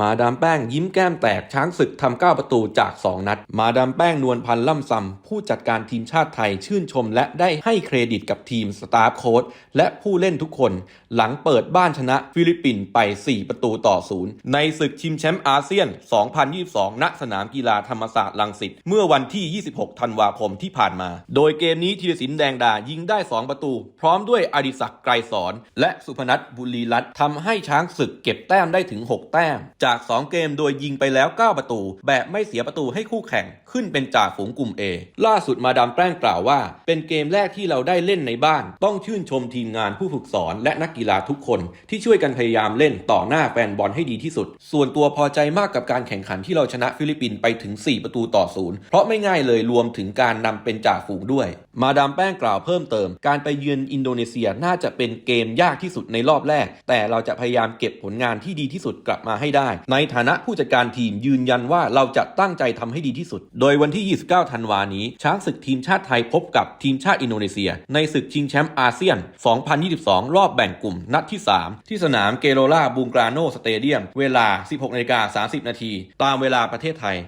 มาดามแป้งยิ้มแก้มแตกช้างศึกทำ 9 ประตูจาก 2 นัด มาดามแป้งนวลพันธ์ล่ำซำผู้จัดการทีมชาติไทยชื่นชมและได้ให้เครดิตกับทีมสตาฟโค้ชและผู้เล่นทุกคน หลังเปิดบ้านชนะฟิลิปปินส์ไป 4 ประตูต่อศูนย์ในศึกชิงแชมป์อาเซียน 2022 ณ สนามกีฬาธรรมศาสตร์ลังสิตเมื่อวันที่ 26 ธันวาคมที่ผ่านมา โดยเกมนี้ธีรศิลป์แดงดายิงได้ 2 ประตู พร้อมด้วยอดิศักดิ์ไกรสอนและสุพนัทบุรีรัตน์ทำให้ช้างศึกเก็บแต้มได้ถึง 6 แต้มจาก 2 เกมโดยยิงไปแล้ว 9 ประตู แบบไม่เสียประตูให้คู่แข่งขึ้นเป็นจ่าฝูงกลุ่ม A ล่าสุดมาดามแป้งกล่าวว่า เป็นเกมแรกที่เราได้เล่นในบ้าน ต้องชื่นชมทีมงานผู้ฝึกสอนและนักกีฬาทุกคน ที่ช่วยกันพยายามเล่นต่อหน้าแฟนบอลให้ดีที่สุด ส่วนตัวพอใจมากกับการแข่งขันที่เราชนะฟิลิปปินส์ไปถึง 4 ประตูต่อศูนย์เพราะไม่ง่ายเลยรวมถึงการนำเป็นจ่าฝูงด้วย มาดามแป้งกล่าวเพิ่มเติม การไปเยือนอินโดนีเซียน่าจะเป็นเกมยากที่สุดในรอบแรก แต่เราจะพยายามเก็บผลงานที่ดีที่สุดกลับมาให้ได้ ในฐานะผู้จัดการทีมยืนยันว่าเราจะตั้งใจทำให้ดีที่สุด โดยวันที่ 29 ธันวานี้ ช้างศึกทีมชาติไทยพบกับทีมชาติอินโดนีเซีย ในศึกชิงแชมป์อาเซียน 2022 รอบแบ่งกลุ่มนัดที่ 3 ที่สนามเกโรลาบูงกราโนสเตเดียม เวลา 16นาฬิกา30 นาทีตามเวลาประเทศไทย